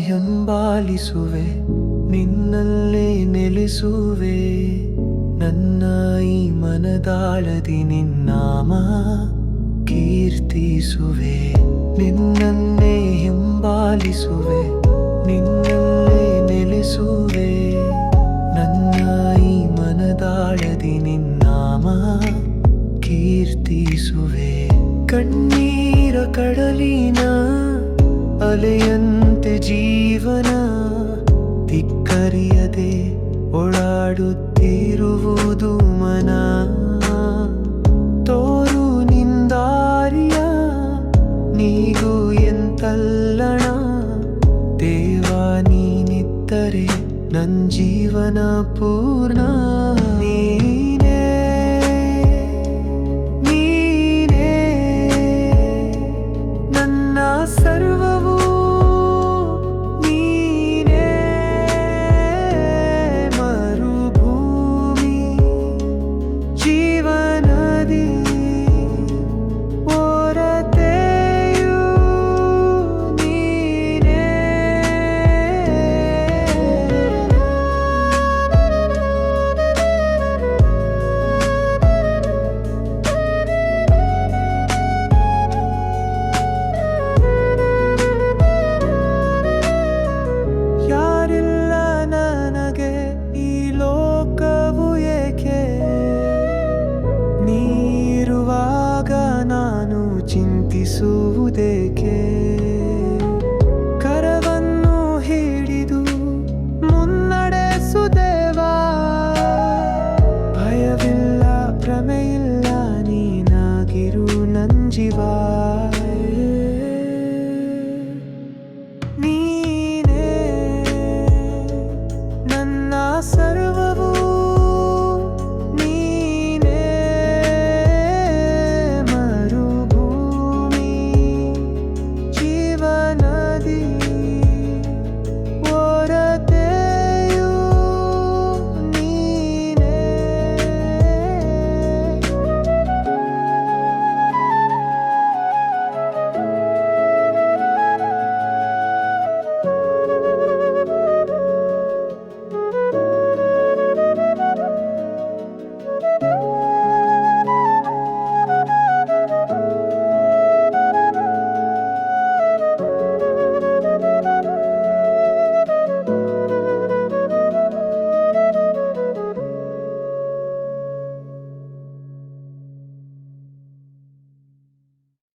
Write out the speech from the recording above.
ಹಿಂಬಾಲಿಸುವೆ, ನಿನ್ನಲ್ಲೇ ನೆಲೆಸುವೆ. ನನ್ನ ಈ ಮನದಾಳದಿ ನಿನ್ನಾಮ ಕೀರ್ತಿಸುವೆ. ನಿನ್ನನ್ನೇ ಹಿಂಬಾಲಿಸುವೆ, ನಿನ್ನಲ್ಲೇ ನೆಲೆಸುವೆ. ನನ್ನ ಈ ಮನದಾಳದಿ ನಿನ್ನಾಮ ಕೀರ್ತಿಸುವೆ. ಕಣ್ಣೀರ ಕಡಲಿನ ಅಲೆಯಂತೆ ಜೀವನ ದಿಕ್ಕರಿಯದೆ ಓಡಾಡುತ್ತಿರುವುದು ಮನ. ತೋರು ನಿಂದಾರಿಯ ನೀಗೂ ಎಂತಲ್ಲಣ. ದೇವ, ನೀನಿದ್ದರೆ ನನ್ನ ಜೀವನ ಪೂರ್ಣ. ನೀ மதியே souder